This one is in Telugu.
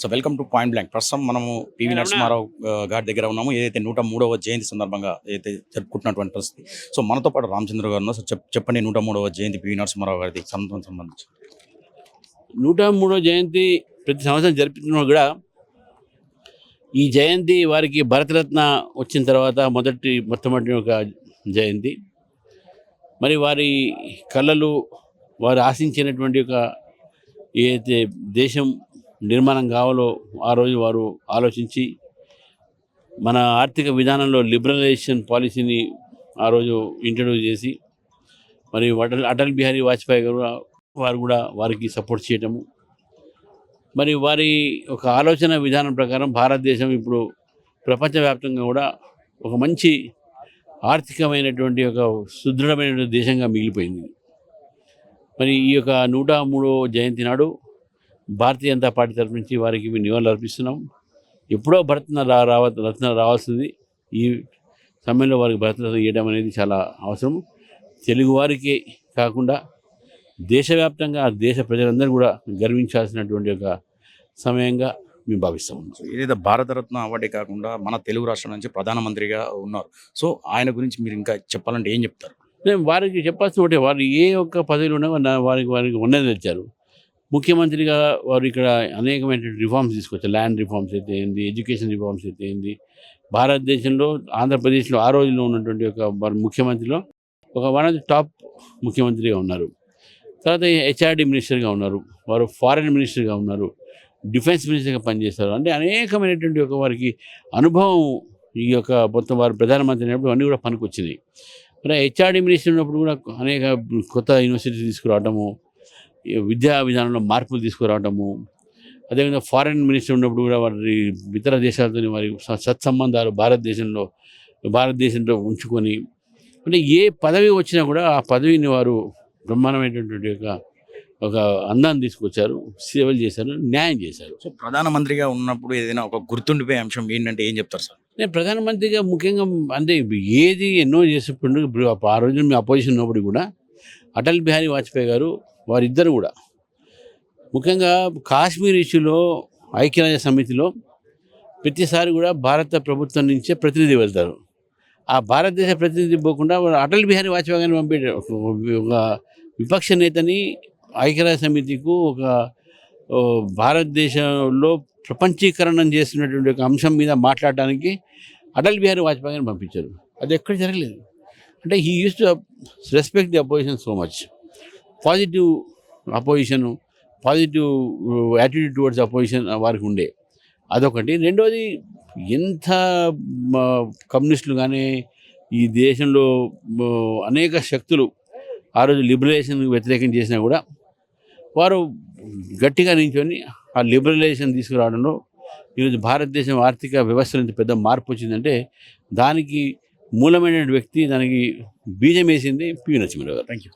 So welcome to point blank. ప్రస్తుతం మనము పివి నరసింహారావు గారి దగ్గర ఉన్నాము. ఏదైతే నూట మూడవ జయంతి సందర్భంగా ఏదైతే జరుపుకుంటున్నటువంటి పరిస్థితి. సో మనతో పాటు రామచంద్ర గారు ఉన్నారు. సో చెప్ చెప్పండి నూట మూడవ జయంతి పివి నరసింహారావు గారి సందర్భం సంబంధించి. నూట మూడో జయంతి ప్రతి సంవత్సరం జరిపిస్తున్నా కూడా ఈ జయంతి వారికి భరతరత్న వచ్చిన తర్వాత మొదటి మొట్టమొదటి ఒక జయంతి. మరి వారి కళలు వారు ఆశించినటువంటి ఒక ఏదైతే దేశం నిర్మాణం కావాలో ఆ రోజు వారు ఆలోచించి మన ఆర్థిక విధానంలో లిబరలైజేషన్ పాలసీని ఆ రోజు ఇంట్రడ్యూస్ చేసి మరి అటల్ అటల్ బిహారీ వాజ్పేయి గారు వారు కూడా వారికి సపోర్ట్ చేయటము. మరి వారి ఒక ఆలోచన విధానం ప్రకారం భారతదేశం ఇప్పుడు ప్రపంచవ్యాప్తంగా కూడా ఒక మంచి ఆర్థికమైనటువంటి ఒక సుదృఢమైనటువంటి దేశంగా మిగిలిపోయింది. మరి ఈ యొక్క నూట మూడో జయంతి నాడు భారతీయ జనతా పార్టీ తరఫు నుంచి వారికి మేము నివాళులు అర్పిస్తున్నాం. ఎప్పుడో భరతన రా రావ రత్న రావాల్సింది. ఈ సమయంలో వారికి భరతరత్న ఇవ్వడం అనేది చాలా అవసరం. తెలుగు వారికి కాకుండా దేశవ్యాప్తంగా దేశ ప్రజలందరూ కూడా గర్వించాల్సినటువంటి ఒక సమయంగా మేము భావిస్తాం సో ఏదైతే భారతరత్న అవార్డే కాకుండా మన తెలుగు రాష్ట్రం నుంచి ప్రధానమంత్రిగా ఉన్నారు. సో ఆయన గురించి మీరు ఇంకా చెప్పాలంటే ఏం చెప్తారు? నేను వారికి చెప్పాల్సిన ఒకటే వారు ఏ ఒక్క పదవిలో ఉన్నా వారు- వారికి వారికి ఉన్నది తెచ్చారు ముఖ్యమంత్రిగా వారు ఇక్కడ అనేకమైనటువంటి రిఫార్మ్స్ తీసుకొచ్చారు. ల్యాండ్ రిఫార్మ్స్ అయితే ఏంది ఎడ్యుకేషన్ రిఫార్మ్స్ అయితే ఏంది. భారతదేశంలో ఆంధ్రప్రదేశ్లో ఆ రోజుల్లో ఉన్నటువంటి ఒక ముఖ్యమంత్రిలో ఒక వన్ ఆఫ్ ది టాప్ ముఖ్యమంత్రిగా ఉన్నారు. తర్వాత హెచ్ఆర్డి మినిస్టర్గా ఉన్నారు. వారు ఫారెన్ మినిస్టర్గా ఉన్నారు. డిఫెన్స్ మినిస్టర్గా పనిచేస్తారు అంటే అనేకమైనటువంటి ఒక వారికి అనుభవం ఈ యొక్క మొత్తం వారు ప్రధానమంత్రి అయినప్పుడు అన్నీ కూడా పనికొచ్చినాయి. మరి హెచ్ఆర్డి మినిస్టర్ ఉన్నప్పుడు కూడా అనేక కొత్త యూనివర్సిటీ తీసుకురావడము విద్యా విధానంలో మార్పులు తీసుకురావటము అదేవిధంగా ఫారెన్ మినిస్టర్ ఉన్నప్పుడు కూడా వారి ఇతర దేశాలతో వారి సత్సంబంధాలు భారతదేశంలో భారతదేశంలో ఉంచుకొని అంటే ఏ పదవి వచ్చినా కూడా ఆ పదవిని వారు బ్రహ్మాండమైనటువంటి ఒక ఒక అందాన్ని తీసుకొచ్చారు సేవలు చేశారు న్యాయం చేశారు. సో ప్రధానమంత్రిగా ఉన్నప్పుడు ఏదైనా ఒక గుర్తుండిపోయే అంశం ఏంటంటే ఏం చెప్తారు సార్? నేను ప్రధానమంత్రిగా ముఖ్యంగా అంటే ఏది ఎన్నో చేసేప్పుడు ఇప్పుడు ఆ రోజు మీ అపోజిషన్ ఉన్నప్పుడు కూడా అటల్ బిహారీ వాజ్పేయి గారు వారిద్దరు కూడా. ముఖ్యంగా కాశ్మీర్ ఇష్యూలో ఐక్యరాజ్య సమితిలో ప్రతిసారి కూడా భారత ప్రభుత్వం నుంచే ప్రతినిధి వెళ్తారు. ఆ భారతదేశ ప్రతినిధి పోకుండా అటల్ బిహారీ వాజ్పేయి గారిని పంపారు ఒక విపక్ష నేతని ఐక్యరాజ్య సమితికు ఒక భారతదేశంలో ప్రపంచీకరణం చేస్తున్నటువంటి ఒక అంశం మీద మాట్లాడడానికి అటల్ బిహారీ వాజ్పేయి గారిని పంపించారు. అది ఎక్కడ జరగలేదు. అంటే he used to respect the opposition so much positive opposition positive attitude towards opposition వారికి ఉండే. అదొకటి. రెండోది ఎంత కమ్యూనిస్టులు కానీ ఈ దేశంలో అనేక శక్తులు ఆ రోజు లిబరలైజేషన్ వ్యతిరేకం చేసినా కూడా వారు గట్టిగా నించొని ఆ లిబరలైజేషన్ తీసుకురావడంలో ఈరోజు భారతదేశం ఆర్థిక వ్యవస్థలో ఇంత పెద్ద మార్పు వచ్చిందంటే దానికి మూలమైన వ్యక్తి దానికి బీజం వేసింది పి. నరసింహరావు గారు. Thank you